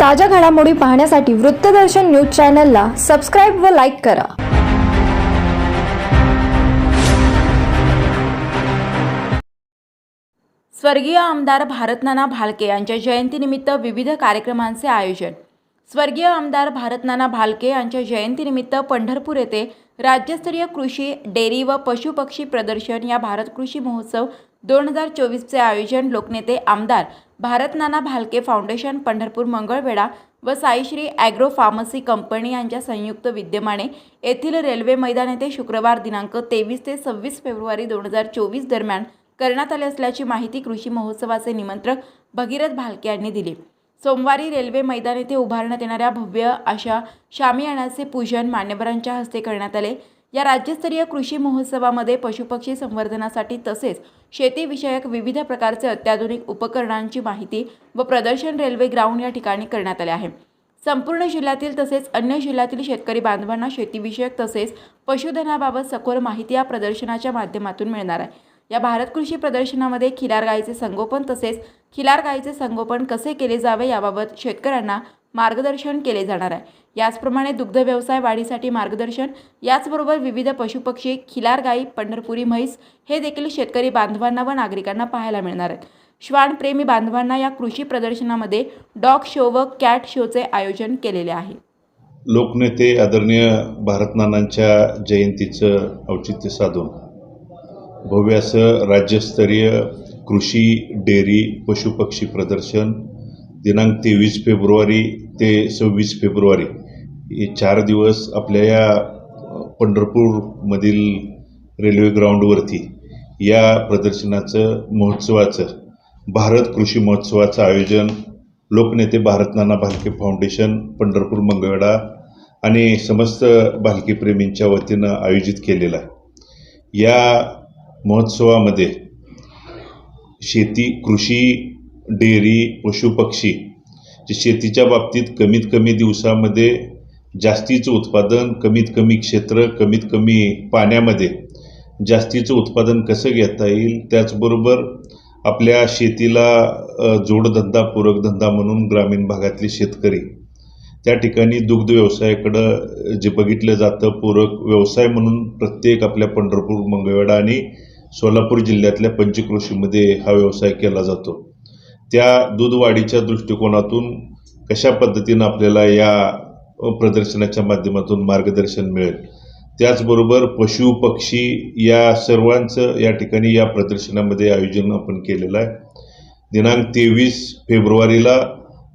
ताज्या घडामोडी पाहण्यासाठी वृत्तदर्शन न्यूज चॅनलला सबस्क्राईब व लाईक करा. स्वर्गीय आमदार भारतनाना भालके यांच्या जयंतीनिमित्त विविध कार्यक्रमांचे आयोजन. स्वर्गीय आमदार भारतनाना भालके यांच्या जयंतीनिमित्त पंढरपूर येथे राज्यस्तरीय कृषी डेअरी व पशुपक्षी प्रदर्शन या भारत कृषी महोत्सव दोन हजार चोवीसचे आयोजन लोकनेते आमदार भारतनाना भालके फाउंडेशन पंढरपूर मंगळवेढा व साईश्री ॲग्रो फार्मसी कंपनी यांच्या संयुक्त विद्यमाने येथील रेल्वे मैदान येथे शुक्रवार दिनांक तेवीस ते सव्वीस फेब्रुवारी दोन हजार चोवीस दरम्यान करण्यात आले असल्याची माहिती कृषी महोत्सवाचे निमंत्रक भगीरथ भालके यांनी दिली. सोमवारी रेल्वे मैदान येथे उभारण्यात येणाऱ्या भव्य अशा शामियानाचे पूजन मान्यवरांच्या हस्ते करण्यात आले. या राज्यस्तरीय कृषी महोत्सवामध्ये पशुपक्षी संवर्धनासाठी तसेच शेतीविषयक विविध प्रकारचे अत्याधुनिक उपकरणांची माहिती व प्रदर्शन रेल्वे ग्राउंड या ठिकाणी करण्यात आले आहे. संपूर्ण जिल्ह्यातील तसेच अन्य जिल्ह्यातील शेतकरी बांधवांना शेतीविषयक तसेच पशुधनाबाबत सखोल माहिती या प्रदर्शनाच्या माध्यमातून मिळणार आहे. या भारत कृषी प्रदर्शनामध्ये खिलार गायीचे संगोपन तसेच खिलार गायीचे संगोपन कसे केले जावे याबाबत शेतकऱ्यांना मार्गदर्शन केले जाणार आहे. याचप्रमाणे दुग्ध व्यवसाय वाढीसाठी मार्गदर्शन याचबरोबर विविध पशुपक्षी खिलार गायी पंढरपुरी म्हैस हे देखील शेतकरी बांधवांना व नागरिकांना पाहायला मिळणार आहेत. श्वानप्रेमी बांधवांना या कृषी प्रदर्शनामध्ये डॉग शो व कॅट शोचे आयोजन केलेले आहे. लोकनेते आदरणीय भारतनानांच्या जयंतीचं औचित्य साधून भव्य असं राज्यस्तरीय कृषी डेअरी पशुपक्षी प्रदर्शन. दिनांक तेवीस फेब्रुवारी ते सव्वीस फेब्रुवारी. हे चार दिवस आपल्या या पंढरपूरमधील रेल्वे ग्राउंडवरती या प्रदर्शनाचं महोत्सवाचं भारत कृषी महोत्सवाचं आयोजन लोकनेते भारतनाना भालके फाउंडेशन पंढरपूर मंगळवेढा आणि समस्त भालकीप्रेमींच्या वतीनं आयोजित केलेला आहे. या महोत्सवामध्ये शेती कृषी डेअरी पशुपक्षी जे शेतीच्या बाबतीत कमीत कमी दिवसामध्ये जास्तीचं उत्पादन कमीत कमी क्षेत्र कमीत कमी पाण्यामध्ये जास्तीचं उत्पादन कसं घेता येईल त्याचबरोबर आपल्या शेतीला जोडधंदा पूरकधंदा म्हणून ग्रामीण भागातले शेतकरी त्या ठिकाणी दुग्ध व्यवसायाकडं जे बघितलं जातं पूरक व्यवसाय म्हणून प्रत्येक आपल्या पंढरपूर मंगळवेढा आणि सोलापूर जिल्ह्यातल्या पंचकृषीमध्ये हा व्यवसाय केला जातो. त्या दूधवाढीच्या दृष्टिकोनातून कशा पद्धतीनं आपल्याला या प्रदर्शनाच्या माध्यमातून मार्गदर्शन मिळेल? त्याचबरोबर पशु पक्षी या सर्वांचं या ठिकाणी या प्रदर्शनामध्ये आयोजन आपण केलेलं आहे. दिनांक तेवीस फेब्रुवारीला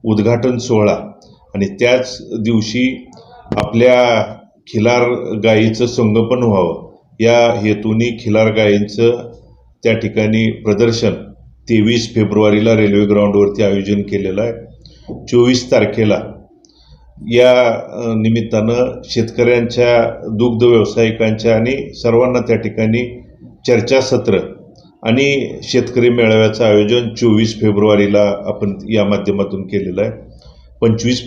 उद्घाटन सोहळा आणि त्याच दिवशी आपल्या खिलार गायीचं संगोपन व्हावं. या हेतूने खिलार गायींचं त्या ठिकाणी प्रदर्शन तेवीस फेब्रुवारीला रेल्वे ग्राउंडवरती आयोजन केलेलं आहे. चोवीस तारखेला या निमित्तानं शेतकऱ्यांच्या दुग्ध व्यावसायिकांच्या आणि सर्वांना त्या ठिकाणी चर्चासत्र आणि शेतकरी मेळाव्याचं आयोजन चोवीस फेब्रुवारीला आपण या माध्यमातून केलेलं आहे. पंचवीस